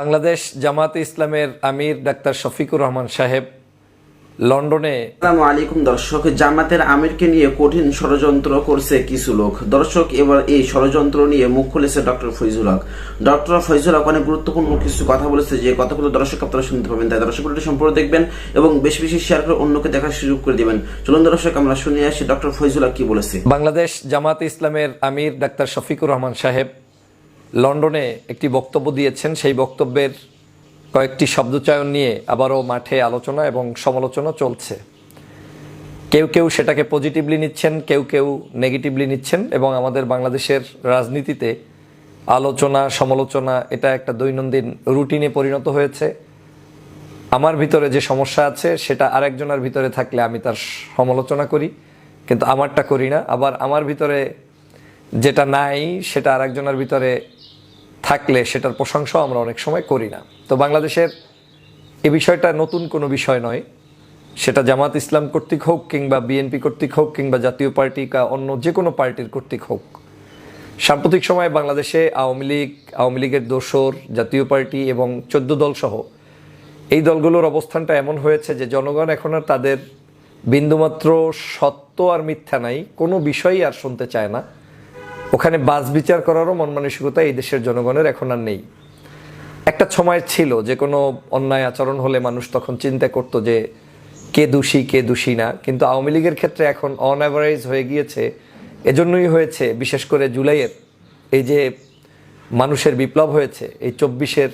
বাংলাদেশ জামাতে ইসলামের আমির ডাক্তার শফিকুর রহমান সাহেব লন্ডনে। আসসালামু আলাইকুম দর্শক জামাতের আমিরকে নিয়ে কঠিন ষড়যন্ত্র করছে কিছু লোক। দর্শক এবার এই ষড়যন্ত্র নিয়ে মুখ খুলেছে ডক্টর ফৈজুল হক। ডক্টর ফৈজুল হক অনেক গুরুত্বপূর্ণ কিছু কথা বলেছে যে কথাগুলো দর্শক আপনারা শুনতে পাবেন তাই দর্শক সম্পূর্ণ দেখবেন এবং বেশি বেশি শেয়ার করে অন্যকে দেখার সুযোগ করে দিবেন। চলুন দর্শক আমরা শুনে আসি ডক্টর ফৈজুল হক কি বলেছে। বাংলাদেশ জামাতে ইসলামের আমির ডাক্তার শফিকুর রহমান সাহেব লন্ডনে একটি বক্তব্য দিয়েছেন। সেই বক্তব্যের কয়েকটি শব্দচয়ন নিয়ে আবারও মাঠে আলোচনা এবং সমালোচনা চলছে। কেউ কেউ সেটাকে পজিটিভলি নিচ্ছেন, কেউ কেউ নেগেটিভলি নিচ্ছেন এবং আমাদের বাংলাদেশের রাজনীতিতে আলোচনা, সমালোচনা, এটা একটা দৈনন্দিন রুটিনে পরিণত হয়েছে। আমার ভিতরে যে সমস্যা আছে, সেটা আরেকজনের ভিতরে থাকলে আমি তার সমালোচনা করি, কিন্তু আমারটা করি না। আবার আমার ভিতরে যেটা নাই, সেটা আরেকজনের ভিতরে থাকলে সেটার প্রশংসাও আমরা অনেক সময় করি না। তো বাংলাদেশের এ বিষয়টা নতুন কোনো বিষয় নয়। সেটা জামাত ইসলাম কর্তৃক হোক কিংবা বিএনপি কর্তৃক হোক কিংবা জাতীয় পার্টি বা অন্য যে কোনো পার্টির কর্তৃক হোক, সাম্প্রতিক সময়ে বাংলাদেশে আওয়ামী লীগ, আওয়ামী লীগের দোসর, জাতীয় পার্টি এবং চোদ্দ দল সহ এই দলগুলোর অবস্থানটা এমন হয়েছে যে জনগণ এখন আর তাদের বিন্দুমাত্র সত্য আর মিথ্যা নাই, কোনো বিষয়ই আর শুনতে চায় না। ওখানে বাস বিচার করারও মন মানসিকতা এই দেশের জনগণের এখন আর নেই। একটা সময় ছিল যে কোনো অন্যায় আচরণ হলে মানুষ তখন চিন্তা করতো যে কে দোষী কে দোষী না। কিন্তু আওয়ামী লীগের ক্ষেত্রে এখন অন অ্যাভারেজ হয়ে গিয়েছে। এজন্যই হয়েছে, বিশেষ করে জুলাইয়ের এই যে মানুষের বিপ্লব হয়েছে, এই চব্বিশের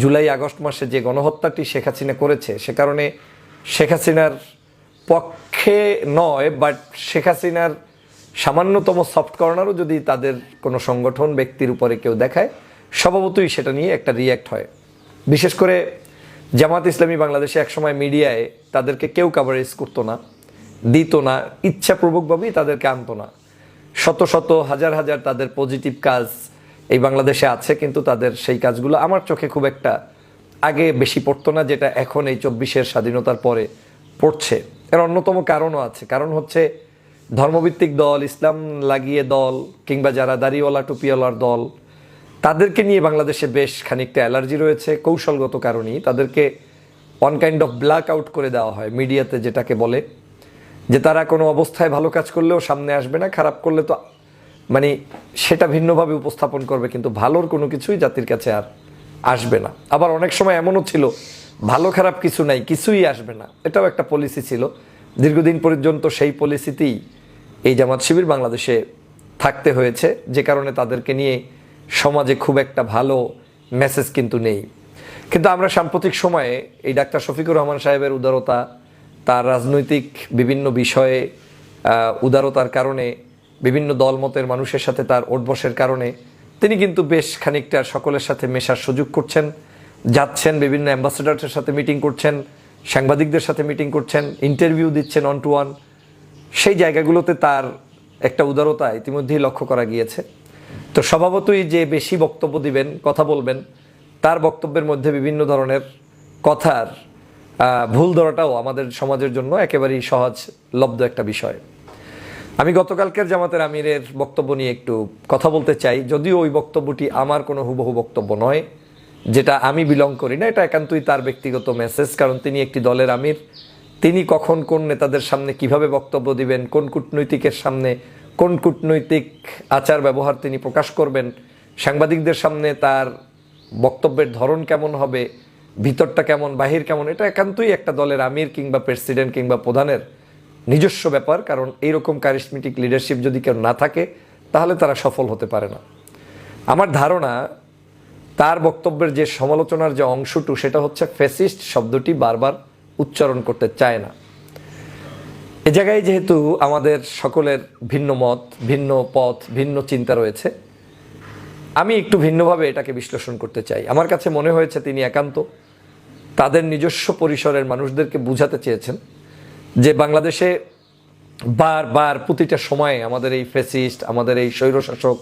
জুলাই, আগস্ট মাসে যে গণহত্যাটি শেখ হাসিনা করেছে, সে কারণে শেখ হাসিনার পক্ষে নয় বাট শেখ হাসিনার সামান্যতম সফট কর্নারও যদি তাদের কোনো সংগঠন ব্যক্তির উপরে কেউ দেখায়, স্বভাবতই সেটা নিয়ে একটা রিয়্যাক্ট হয়। বিশেষ করে জামাত ইসলামী বাংলাদেশে একসময় মিডিয়ায় তাদেরকে কেউ কাভারেজ করতো না, দিত না, ইচ্ছাপূর্বকভাবেই তাদেরকে আনতো না। শত শত, হাজার হাজার তাদের পজিটিভ কাজ এই বাংলাদেশে আছে, কিন্তু তাদের সেই কাজগুলো আমার চোখে খুব একটা আগে বেশি পড়তো না, যেটা এখন এই চব্বিশের স্বাধীনতার পরে পড়ছে। এর অন্যতম কারণও আছে। কারণ হচ্ছে ধর্মভিত্তিক দল, ইসলাম লাগিয়ে দল, কিংবা যারা দাড়িওয়ালা, টুপিওয়ালার দল, তাদেরকে নিয়ে বাংলাদেশে বেশ খানিকটা অ্যালার্জি রয়েছে কৌশলগত কারণেই। তাদেরকে one kind of black out করে দেওয়া হয় মিডিয়াতে যেটাকে বলে, যে তারা কোনো অবস্থায় ভালো কাজ করলেও সামনে আসবে না, খারাপ করলে তো মানে সেটা ভিন্নভাবে উপস্থাপন করবে, কিন্তু ভালোর কোনো কিছুই জাতির কাছে আর আসবে না। আবার অনেক সময় এমনও ছিল, ভালো খারাপ কিছু নাই, কিছুই আসবে না। এটাও একটা পলিসি ছিল। দীর্ঘদিন পর্যন্ত সেই পলিসিতেই এই জামাত শিবির বাংলাদেশে থাকতে হয়েছে, যে কারণে তাদেরকে নিয়ে সমাজে খুব একটা ভালো মেসেজ কিন্তু নেই। কিন্তু আমরা সাম্প্রতিক সময়ে এই ডাক্তার শফিকুর রহমান সাহেবের উদারতা, তার রাজনৈতিক বিভিন্ন বিষয়ে উদারতার কারণে, বিভিন্ন দলমতের মানুষের সাথে তার ওঠবসের কারণে, তিনি কিন্তু বেশ খানিকটা সকলের সাথে মেশার সুযোগ করছেন। যাচ্ছেন, বিভিন্ন অ্যাম্বাসেডারের সাথে মিটিং করছেন, সাংবাদিকদের সাথে মিটিং করছেন ইন্টারভিউ দিচ্ছেন অন টু ওয়ান সেই জায়গাগুলোতে তার একটা উদারতা ইতিমধ্যেই লক্ষ্য করা গিয়েছে। তো স্বভাবতই যে বেশি বক্তব্য দিবেন, কথা বলবেন, তার বক্তব্যের মধ্যে বিভিন্ন ধরনের কথার ভুল ধরাটাও আমাদের সমাজের জন্য একেবারেই সহজলব্ধ একটা বিষয়। আমি গতকালকের জামাতের আমিরের বক্তব্য নিয়ে একটু কথা বলতে চাই। যদিও ওই বক্তব্যটি আমার কোনো হুবহু বক্তব্য নয়, যেটা আমি বিলং করি না, এটা একান্তই তার ব্যক্তিগত মেসেজ কারণ তিনি একটি দলের আমির। তিনি কখন কোন নেতাদের সামনে কীভাবে বক্তব্য দিবেন, কোন কূটনৈতিকের সামনে, কোন কূটনৈতিক আচার ব্যবহার তিনি প্রকাশ করবেন, সাংবাদিকদের সামনে তার বক্তব্যের ধরন কেমন হবে, ভিতরটা কেমন, বাহির কেমন, এটা একান্তই একটা দলের আমির কিংবা প্রেসিডেন্ট কিংবা প্রধানের নিজস্ব ব্যাপার, কারণ এইরকম কারিশমেটিক লিডারশিপ যদি কেউ না থাকে, তাহলে তারা সফল হতে পারে না। আমার ধারণা, তার বক্তব্যের যে সমালোচনার যে অংশটু, সেটা হচ্ছে ফেসিস্ট শব্দটি বারবার উচ্চারণ করতে চায় না। এ জায়গায় যেহেতু আমাদের সকলের ভিন্ন মত, ভিন্ন পথ, ভিন্ন চিন্তা রয়েছে, আমি একটু ভিন্নভাবে এটাকে বিশ্লেষণ করতে চাই। আমার কাছে মনে হয়েছে তিনি একান্ত তাদের নিজস্ব পরিসরের মানুষদেরকে বুঝাতে চেয়েছেন যে বাংলাদেশে বারবার প্রতিটা সময়ে আমাদের এই ফেসিস্ট আমাদের এই স্বৈরশাসক,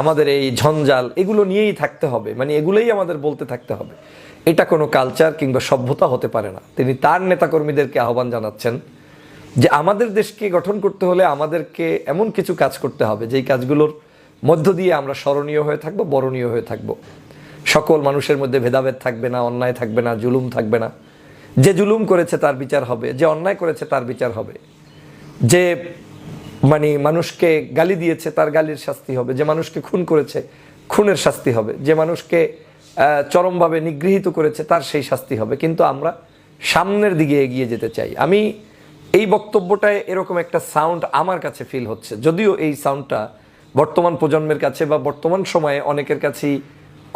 আমাদের এই ঝঞ্ঝাল, এগুলো নিয়েই থাকতে হবে। মানে এগুলোই আমাদের বলতে থাকতে হবে। এটা কোনো কালচার কিংবা সভ্যতা হতে পারে না। তিনি তার নেতাকর্মীদেরকে আহ্বান জানাচ্ছেন যে আমাদের দেশকে গঠন করতে হলে আমাদেরকে এমন কিছু কাজ করতে হবে, যেই কাজগুলোর মধ্য দিয়ে আমরা স্মরণীয় হয়ে থাকব, বরণীয় হয়ে থাকব। সকল মানুষের মধ্যে ভেদাভেদ থাকবে না, অন্যায় থাকবে না, জুলুম থাকবে না। যে জুলুম করেছে তার বিচার হবে, যে অন্যায় করেছে তার বিচার হবে। যে মানে মানুষকে গালি দিয়েছে তার গালির শাস্তি হবে, যে মানুষকে খুন করেছে খুনের শাস্তি হবে, যে মানুষকে চরমভাবে নিগৃহীত করেছে, তার সেই শাস্তি হবে। কিন্তু আমরা সামনের দিকে এগিয়ে যেতে চাই। আমি এই বক্তব্যটায় এরকম একটা সাউন্ড আমার কাছে ফিল হচ্ছে। যদিও এই সাউন্ডটা বর্তমান প্রজন্মের কাছে বা বর্তমান সময়ে অনেকের কাছেই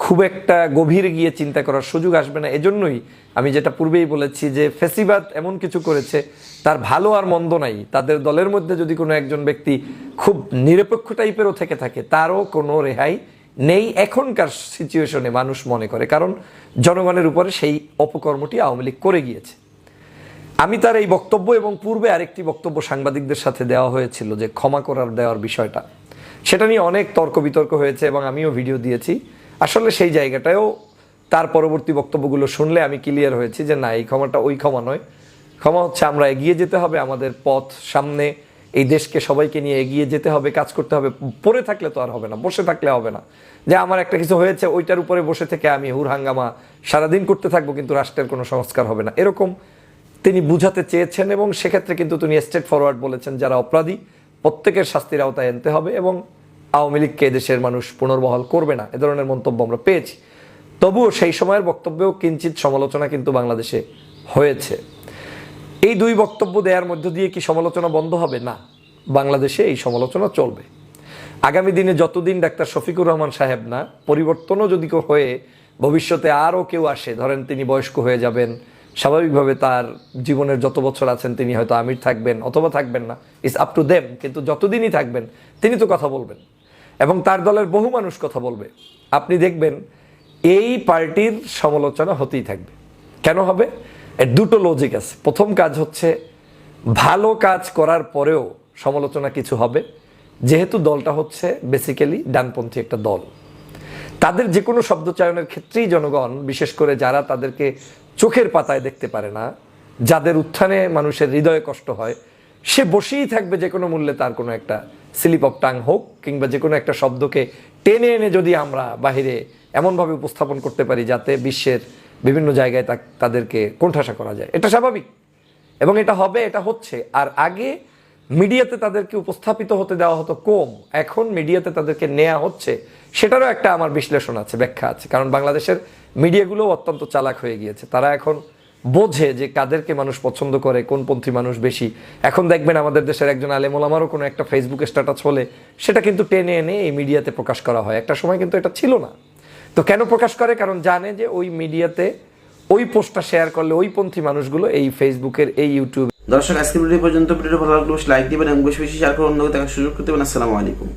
খুব একটা গভীর গিয়ে চিন্তা করার সুযোগ আসবে না। এজন্যই আমি যেটা পূর্বেই বলেছি যে, ফেসিবাদ এমন কিছু করেছে, তার ভালো আর মন্দ নাই। তাদের দলের মধ্যে যদি কোনো একজন ব্যক্তি খুব নিরপেক্ষ টাইপেরও থেকে থাকে, তারও কোনো রেহাই নেই এখনকার সিচুয়েশনে মানুষ মনে করে, কারণ জনগণের উপরে সেই অপকর্মটি আওয়ামী লীগ করে গিয়েছে। আমি তার এই বক্তব্য এবং পূর্বে আরেকটি বক্তব্য সাংবাদিকদের সাথে দেওয়া হয়েছিল যে ক্ষমা করার দেওয়ার বিষয়টা। সেটা নিয়ে অনেক তর্ক বিতর্ক হয়েছে এবং আমিও ভিডিও দিয়েছি। আসলে সেই জায়গাটায়ও তার পরবর্তী বক্তব্যগুলো শুনলে আমি ক্লিয়ার হয়েছি যে না, এই ক্ষমাটা ওই ক্ষমা নয়। ক্ষমা হচ্ছে আমরা এগিয়ে যেতে হবে, আমাদের পথ সামনে এই দেশকে সবাইকে নিয়ে এগিয়ে যেতে হবে, কাজ করতে হবে, পড়ে থাকলে তো আর হবে না, বসে থাকলে হবে না। যে আমার একটা কিছু হয়েছে, ওইটার উপরে বসে থেকে আমি হুর হাঙ্গামা সারাদিন করতে থাকব, কিন্তু রাষ্ট্রের কোনো সংস্কার হবে না। এরকম তিনি বুঝাতে চেয়েছেন এবং সেক্ষেত্রে কিন্তু তিনি স্ট্রেট ফরওয়ার্ড বলেছেন, যারা অপরাধী, প্রত্যেকের শাস্তির আওতায় আনতে হবে এবং আওয়ামী লীগকে দেশের মানুষ পুনর্বহাল করবে না। এ ধরনের মন্তব্য আমরা পেয়েছি। তবুও সেই সময়ের বক্তব্যেও কিঞ্চিত সমালোচনা কিন্তু বাংলাদেশে হয়েছে। এই দুই বক্তব্য দেওয়ার মধ্য দিয়ে কি সমালোচনা বন্ধ হবে? না। বাংলাদেশে এই সমালোচনা চলবে। আগামী দিনে যতদিন ডাক্তার শফিকুর রহমান সাহেব না, পরিবর্তনও যদি হয়ে ভবিষ্যতে আরও কেউ আসে, ধরেন তিনি বয়স্ক হয়ে যাবেন, স্বাভাবিকভাবে তার জীবনের যত বছর আছেন তিনি হয়তো আমির থাকবেন অথবা থাকবেন না। ইটস আপ টু দেম কিন্তু যতদিনই থাকবেন, তিনি তো কথা বলবেন। এবং তার দলের বহু মানুষ কথা বলবে। আপনি দেখবেন এই পার্টির সমালোচনা হতেই থাকবে। কেন হবে? এর দুটো লজিক আছে। প্রথম কাজ হচ্ছে, ভালো কাজ করার পরেও সমালোচনা কিছু হবে। যেহেতু দলটা হচ্ছে বেসিক্যালি ডানপন্থী একটা দল। তাদের যে কোনো শব্দচয়নের ক্ষেত্রেই জনগণ, বিশেষ করে যারা তাদেরকে চোখের পাতায় দেখতে পারে না, যাদের উত্থানে মানুষের হৃদয়ে কষ্ট হয়, সে বসেই থাকবে যে কোনো মূল্যে তার কোনো একটা স্লিপ অফ টাং হোক, কিংবা যে কোনো একটা শব্দকে টেনে এনে যদি আমরা বাহিরে এমনভাবে উপস্থাপন করতে পারি যাতে বিশ্বের বিভিন্ন জায়গায় তাদেরকে কোণঠাসা করা যায়। এটা স্বাভাবিক। এবং এটা হবে, এটা হচ্ছে। আর আগে মিডিয়াতে তাদেরকে উপস্থাপিত হতে দেওয়া হতো কম। এখন মিডিয়াতে তাদেরকে নেওয়া হচ্ছে, সেটারও একটা আমার বিশ্লেষণ আছে, ব্যাখ্যা আছে। কারণ বাংলাদেশের মিডিয়াগুলো অত্যন্ত চালাক হয়ে গিয়েছে। তারা এখন বোঝে যে কাদেরকে মানুষ পছন্দ করে, কোন পন্থী মানুষ বেশি। এখন দেখবেন আমাদের দেশের একজন আলেমোলামারও কোনো একটা ফেসবুকে স্ট্যাটাস হলে সেটা কিন্তু টেনে এনে এই মিডিয়াতে প্রকাশ করা হয়। একটা সময় কিন্তু এটা ছিল না। তো কেন প্রকাশ করে? কারণ জানে যে ওই মিডিয়াতে ওই পোস্টটা শেয়ার করলে ওই পন্থী মানুষগুলো এই ফেসবুকের, এই ইউটিউব দর্শক আজকে ভিডিও পর্যন্ত। ভিডিও ভালো লাগলে লাইক দিবেন এবং বেশি বেশি শেয়ার করে অন্যকে দেখার সুযোগ করতে পারেন। আসসালামু আলাইকুম।